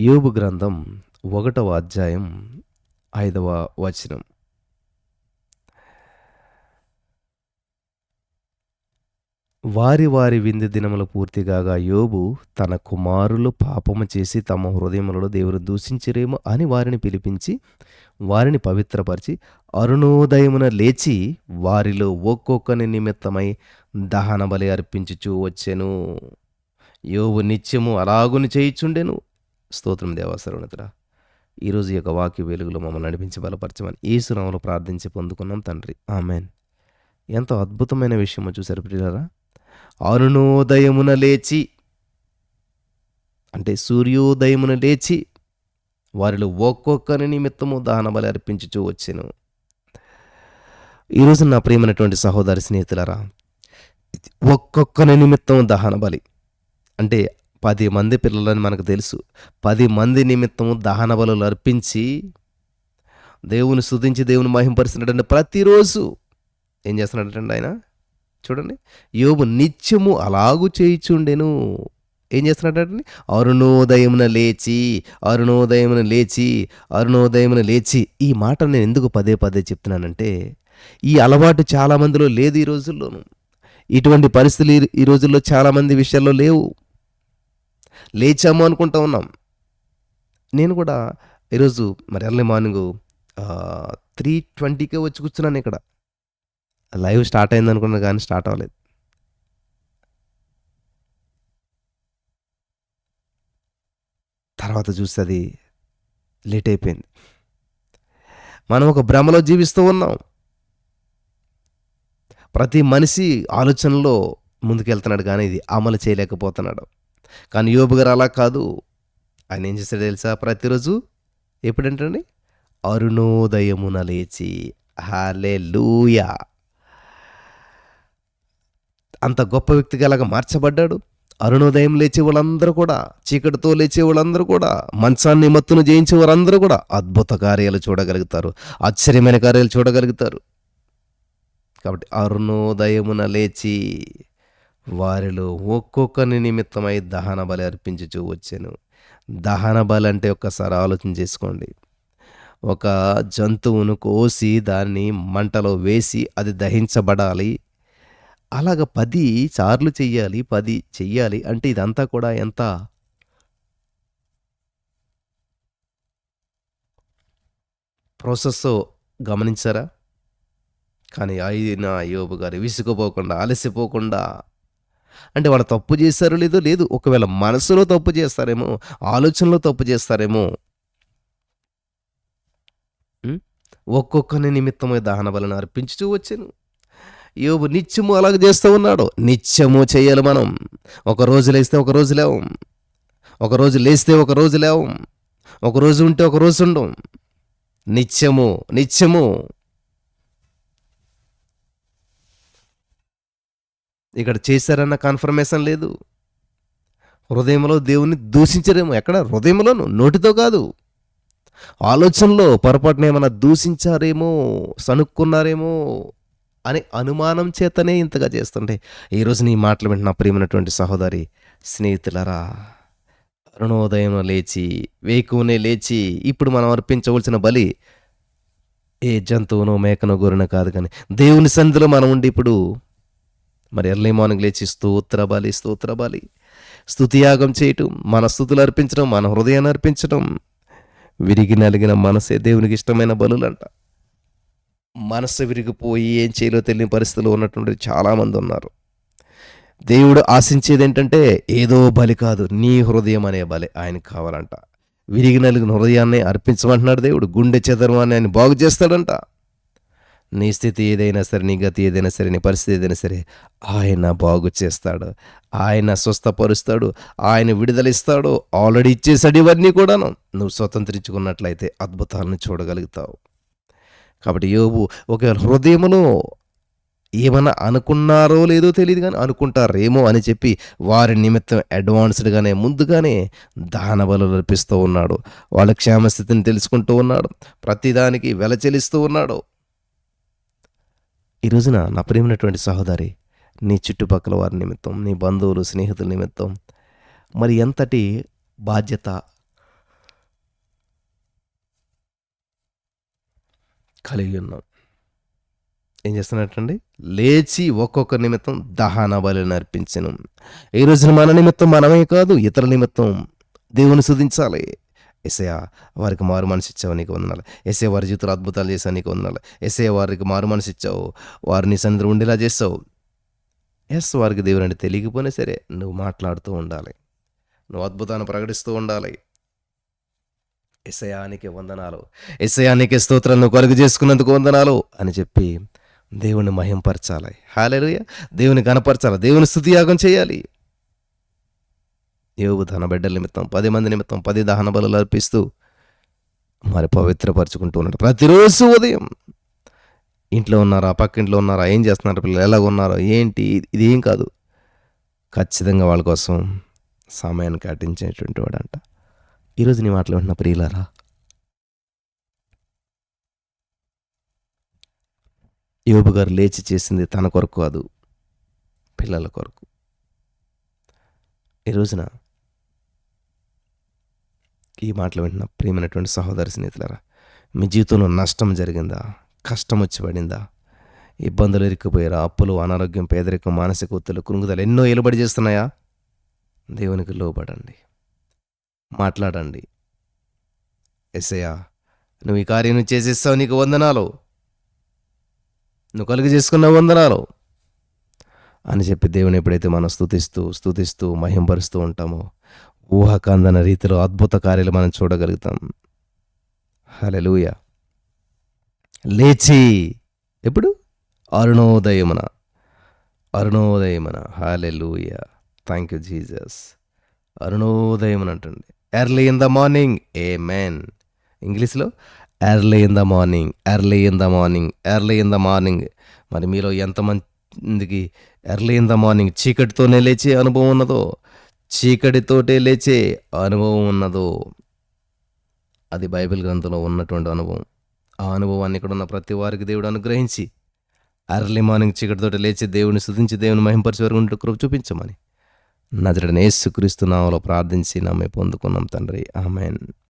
యోబు గ్రంథం ఒకటవ అధ్యాయం ఐదవ వచనం. వారి వారి విందు దినములు పూర్తిగాగా యోబు తన కుమారులు పాపము చేసి తమ హృదయములలో దేవుని దూషించిరేమో అని వారిని పిలిపించి వారిని పవిత్రపరిచి అరుణోదయమున లేచి వారిలో ఒక్కొక్కని నిమిత్తమై దహన బలి అర్పించుచూ వచ్చెను. యోబు నిత్యము అలాగుని చేయిచుండెను. స్తోత్రం దేవాసరుణతురా ఈరోజు యొక్క వాక్య వెలుగులో మమ్మల్ని నడిపించి బలపరచమని ఈశ్వరంలో ప్రార్థించి పొందుకున్నాం తండ్రి. ఆమెన్. ఎంతో అద్భుతమైన విషయమో చూసారు ప్రియులరా. అరుణోదయమున లేచి అంటే సూర్యోదయమున లేచి వారిలో ఒక్కొక్కరి నిమిత్తము దహన బలి అర్పించుచూ వచ్చాను. ఈరోజు నా ప్రియమైనటువంటి సహోదరి స్నేహితులరా ఒక్కొక్కరి నిమిత్తం దహన బలి అంటే పది మంది పిల్లలని మనకు తెలుసు. పది మంది నిమిత్తము దహన బలులు అర్పించి దేవుని స్తుతించి దేవుని మహింపరుస్తున్నాడంటే ప్రతిరోజు ఏం చేస్తున్నాడంటే ఆయన? చూడండి. యోబు నిత్యము అలాగు చేయిచుండెను. ఏం చేస్తున్నాడంటే అరుణోదయమున లేచి అరుణోదయమున లేచి అరుణోదయమున లేచి. ఈ మాట నేను ఎందుకు పదే పదే చెప్తున్నానంటే ఈ అలవాటు చాలా మందిలో లేదు ఈ రోజుల్లోనూ. ఇటువంటి పరిస్థితులు ఈ- ఈ రోజుల్లో చాలామంది విషయాల్లో లేవు. లేచాము అనుకుంటా ఉన్నాం. నేను కూడా ఈరోజు మరి ఎర్లీ మార్నింగ్ త్రీ ట్వంటీకే వచ్చి కూర్చున్నాను ఇక్కడ. లైవ్ స్టార్ట్ అయింది అనుకున్నా కానీ స్టార్ట్ అవ్వలేదు. తర్వాత చూస్తే అది లేట్ అయిపోయింది. మనం ఒక భ్రమలో జీవిస్తూ ఉన్నాం. ప్రతి మనిషి ఆలోచనలో ముందుకెళ్తున్నాడు కానీ ఇది అమలు చేయలేకపోతున్నాడు. కానీ యోబు గారు అలా కాదు. ఆయన ఏం చేస్తాడు తెలుసా? ప్రతిరోజు ఎప్పుడంటండి? అరుణోదయమున లేచి హాలే అంత గొప్ప వ్యక్తిగా అలాగా మార్చబడ్డాడు? అరుణోదయం లేచే వాళ్ళందరూ కూడా చీకటితో లేచే వాళ్ళందరూ కూడా మంచాన్ని మత్తును జయించే వారందరూ కూడా అద్భుత కార్యాలు చూడగలుగుతారు. ఆశ్చర్యమైన కార్యాలు చూడగలుగుతారు. కాబట్టి అరుణోదయమున లేచి వారిలో ఒక్కొక్కని నిమిత్తమై దహన బలి అర్పించుచూ వచ్చాను. దహన బలి అంటే ఒక్కసారి ఆలోచన చేసుకోండి. ఒక జంతువును కోసి దాన్ని మంటలో వేసి అది దహించబడాలి. అలాగ పది సార్లు చెయ్యాలి పది చెయ్యాలి అంటే ఇదంతా కూడా ఎంత? ప్రాసెస్ గమనించారా? కానీ ఆయన యోబు గారు విసుకుపోకుండా అలసిపోకుండా అంటే వాళ్ళు తప్పు చేశారో లేదో లేదు. ఒకవేళ మనసులో తప్పు చేస్తారేమో ఆలోచనలో తప్పు చేస్తారేమో. ఒక్కొక్కని నిమిత్తమై దహన బలను అర్పించుతూ వచ్చాను. యోబు నిత్యము అలాగ చేస్తూ ఉన్నాడు. నిత్యము చేయాలి మనం. ఒక రోజు లేస్తే ఒక రోజు లేవం. ఒక రోజు లేస్తే ఒక రోజు లేవం. ఒక రోజు ఉంటే ఒక రోజు ఉండం. నిత్యము నిత్యము. ఇక్కడ చేశారన్న కన్ఫర్మేషన్ లేదు. హృదయంలో దేవుణ్ణి దూషించరేమో. ఎక్కడ? హృదయంలోను నోటితో కాదు. ఆలోచనలో పొరపాటున ఏమైనా దూషించారేమో సనుక్కున్నారేమో అని అనుమానం చేతనే ఇంతగా చేస్తుంటే ఈరోజు నీ మాటలు వింటున్న ప్రియమైనటువంటి సహోదరి స్నేహితులరా అరుణోదయం లేచి వేకువనే లేచి ఇప్పుడు మనం అర్పించవలసిన బలి ఏ జంతువునో మేకనో గొర్రెనో కాదు కానీ దేవుని సంధిలో మనం ఉండి ఇప్పుడు మరి ఎర్లీ మార్నింగ్ లేచి స్తోత్ర బలి స్తోత్ర బలి. స్థుతియాగం చేయటం మన స్థుతులు అర్పించడం మన హృదయాన్ని అర్పించడం విరిగి నలిగిన మనసే దేవునికి ఇష్టమైన బలులంట. మనసు విరిగిపోయి ఏం చేయాలో తెలియని పరిస్థితిలో ఉన్నటువంటి చాలామంది ఉన్నారు. దేవుడు ఆశించేది ఏంటంటే ఏదో బలి కాదు నీ హృదయం అనే బలి ఆయనకు కావాలంట. విరిగి నలిగిన హృదయాన్ని అర్పించమంటున్నాడు దేవుడు గుండె చెదరవాన్ని ఆయన బాగు చేస్తాడంట. నీ స్థితి ఏదైనా సరే నీ గతి ఏదైనా సరే నీ పరిస్థితి ఏదైనా సరే ఆయన బాగు చేస్తాడు. ఆయన స్వస్థపరుస్తాడు. ఆయన విడుదలిస్తాడు. ఆల్రెడీ ఇచ్చేసాడు ఇవన్నీ కూడాను. నువ్వు స్వతంత్రించుకున్నట్లయితే అద్భుతాలను చూడగలుగుతావు. కాబట్టి యోబు ఒకవేళ హృదయములో ఏమన్నా అనుకున్నారో లేదో తెలియదు కానీ అనుకుంటారేమో అని చెప్పి వారి నిమిత్తం అడ్వాన్స్డ్గానే ముందుగానే దాన బలు నడిపిస్తూ ఉన్నాడు. వాళ్ళ క్షేమస్థితిని తెలుసుకుంటూ ఉన్నాడు. ప్రతిదానికి వెల చెల్లిస్తూ ఉన్నాడు. ఈ రోజున నా ప్రేమైనటువంటి సహోదరి నీ చుట్టుపక్కల వారి నిమిత్తం నీ బంధువులు స్నేహితుల నిమిత్తం మరి ఎంతటి బాధ్యత కలిగి ఉన్నాం ఏం చేస్తున్నట్టండి? లేచి ఒక్కొక్క నిమిత్తం దహన బలి అర్పించను. ఈ రోజున మన నిమిత్తం మనమే కాదు ఇతర నిమిత్తం దేవుని శుధించాలి ఎసయా వారికి మారు మనసు ఇచ్చావు నీకు వందనాలు. ఎసే వారి జీవితంలో అద్భుతాలు చేసావు నీకు వందనాలు. ఎసే వారికి మారు మనసు ఇచ్చావు వారిని సన్నిధి ఉండేలా చేస్తావు. ఎస్ వారికి దేవుడు అంటే తెలియకపోయినా సరే నువ్వు మాట్లాడుతూ ఉండాలి. నువ్వు అద్భుతాన్ని ప్రకటిస్తూ ఉండాలి. ఎసయానికి వందనాలు. ఎసయానికి స్తోత్రం నువ్వు కలుగు చేసుకున్నందుకు వందనాలు అని చెప్పి దేవుని మహింపరచాలి. హాలేలుయ దేవుని కనపరచాలి. దేవుని స్థుతియాగం చేయాలి. యోగు తన బిడ్డల నిమిత్తం పది మంది నిమిత్తం పది దహన బలులు అర్పిస్తూ మరి పవిత్రపరచుకుంటూ ఉన్నాడు. ప్రతిరోజు ఉదయం ఇంట్లో ఉన్నారా? పక్కింట్లో ఉన్నారా? ఏం చేస్తున్నారు పిల్లలు? ఎలాగ ఉన్నారో? ఏంటి? ఇది ఏం కాదు. ఖచ్చితంగా వాళ్ళ కోసం సమయాన్ని కటించేటువంటి వాడంట. ఈరోజు నీ మాటలు వింటున్న ప్రియులారా యోబు గారు లేచి చేసింది తన కొరకు కాదు పిల్లల కొరకు. ఈ రోజున ఈ మాటలు వింటున్న ప్రియమైనటువంటి సహోదరి స్నేహితులరా మీ జీవితంలో నష్టం జరిగిందా? కష్టం వచ్చి పడిందా? ఇబ్బందులు ఇరుక్కుపోయారా? అప్పులు అనారోగ్యం పేదరికం మానసిక ఒత్తులు కృంగుదలు ఎన్నో ఎలుబడి చేస్తున్నాయా? దేవునికి లోబడండి. మాట్లాడండి. ఎస్సయ్యా నువ్వు ఈ కార్యం నువ్వు చేసేస్తావు నీకు వందనాలు. నువ్వు కలుగు చేసుకున్న వందనాలు. అని చెప్పి దేవుని ఎప్పుడైతే మనం స్తుతిస్తూ స్తుతిస్తూ మహింపరుస్తూ ఉంటామో ఊహకందన రీతిలో అద్భుత కార్యాలు మనం చూడగలుగుతాం. హలెలూయ లేచి ఎప్పుడు? అరుణోదయమున. అరుణోదయమున. హాలెలూయ థ్యాంక్ యూ జీజస్ అరుణోదయమున అంటుంది early in the morning. A men ఇంగ్లీష్లో early in the morning. Early in the morning. Early in the morning. మరి మీలో ఎంతమందికి ఎర్లీ ఇన్ ద మార్నింగ్ చీకటితోనే లేచే అనుభవం ఉన్నదో చీకటితోటే లేచే అనుభవం ఉన్నదో అది బైబిల్ గ్రంథంలో ఉన్నటువంటి అనుభవం. ఆ అనుభవాన్ని ఇక్కడ ఉన్న ప్రతి వారికి దేవుడు అనుగ్రహించి అర్లీ మార్నింగ్ చీకటితోటి లేచి దేవుని స్తుతించి దేవుని మహింపరిచే వరకు ఉంటూ కృప చూపించమని. నజరడనేసుక్రీస్తు నామలో ప్రార్థించి నమ్మే పొందుకున్నాం తండ్రి. ఆమెన్.